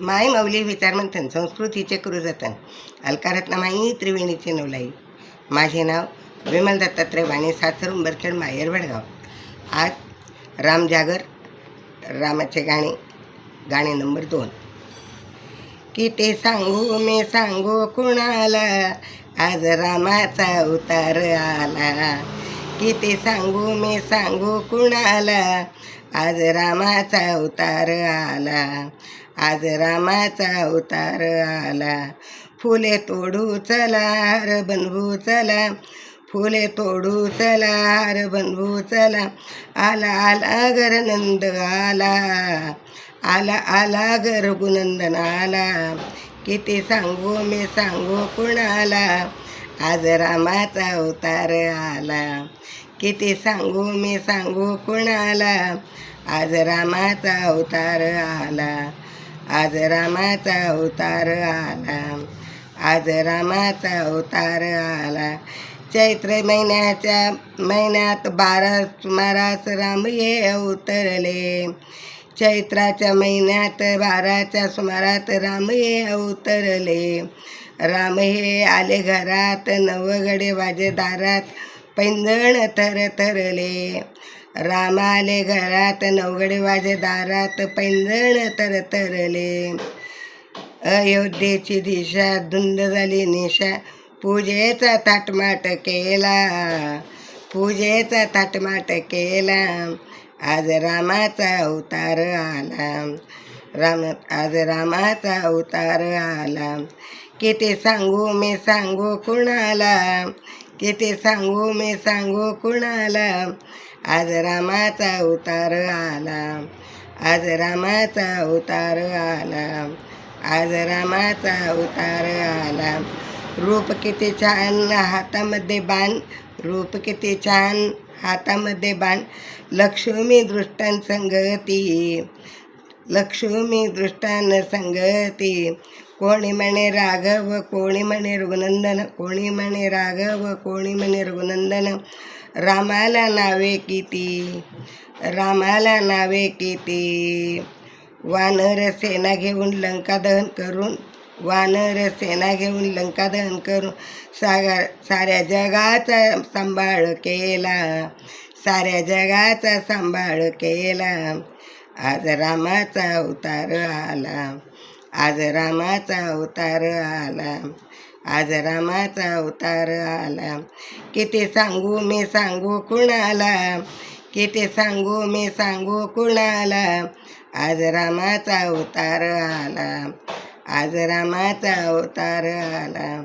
माय माऊली विचारमंथन संस्कृतीचे जतन अलकारत्नमाई त्रिवेणीचे नवलाई. माझे नाव विमल दत्तात्रय वाणी सासर उंबरखेड माहेर वडगाव. आज राम जागर रामाचे गाणे गाणे नंबर दोन. की ते सांगू मी सांगू कुणाला? आज रामाचा उतार आला. की ते सांगू मी सांगू कुणाला? आज रामाचा उतार आला. आज रामाचा अवतार आला. फुले तोडू चला हर बनवू चला. फुले तोडू चला हर बनवू चला. आला आला गर नंद आला. आला आला ग रघुनंदन आला. किती सांगू मी सांगू कुणाला? आज रामाचा अवतार आला. किती सांगू मी सांगू कुणाला? आज रामाचा अवतार आला. आज रामाचा अवतार आला. आज रामाचा अवतार आला. चैत्र महिन्याच्या महिन्यात बारा सुमारास राम ये अवतरले. चैत्राच्या महिन्यात बाराच्या सुमारात राम हे अवतरले. राम हे आले घरात नवगडे वाजे दारात पैंजण थर थरले रामाले घरात नवगडे वाजे दारात पैंजण तर तरले. अयोध्येची दिशा धुंद झाली निशा. पूजेचा थाटमाट केला पूजेचा थाटमाट केला. आज रामाचा अवतार आला. राम आज रामाचा अवतार आला. किती सांगू मी सांगू कुणाला? किती सांगू मी सांगू कुणाला? आज रामाचा अवतार आला. आज रामाचा अवतार आला. आज रामाचा अवतार आला. रूप किती छान हातामध्ये बाण. रूप किती छान हातामध्ये बाण. लक्ष्मी दृष्टान संगती. लक्ष्मी दृष्टान संगती. कोणी म्हणे राघव कोणी म्हणे रघुनंदन कोणी म्हणे राघव कोणी म्हणे रघुनंदन रामाला नावे किती रामाला नावे किती वानर सेना घेऊन लंका दहन करून वानर सेना घेऊन लंका दहन करून सागर साऱ्या जगाचा सांभाळ केला साऱ्या जगाचा सांभाळ केला आज रामाचा अवतार आला आज रामाचा अवतार आला. आज रामाचा अवतार आला. किती सांगू मी सांगू कुणाला? किती सांगू मी सांगू कुणाला? आज रामाचा अवतार आला. आज रामाचा अवतार आला.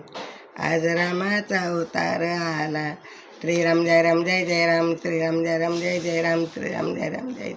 आज रामाचा अवतार आला. श्रीराम जय राम जय जय राम. श्रीराम जय राम जय जय राम. श्रीराम जय राम जय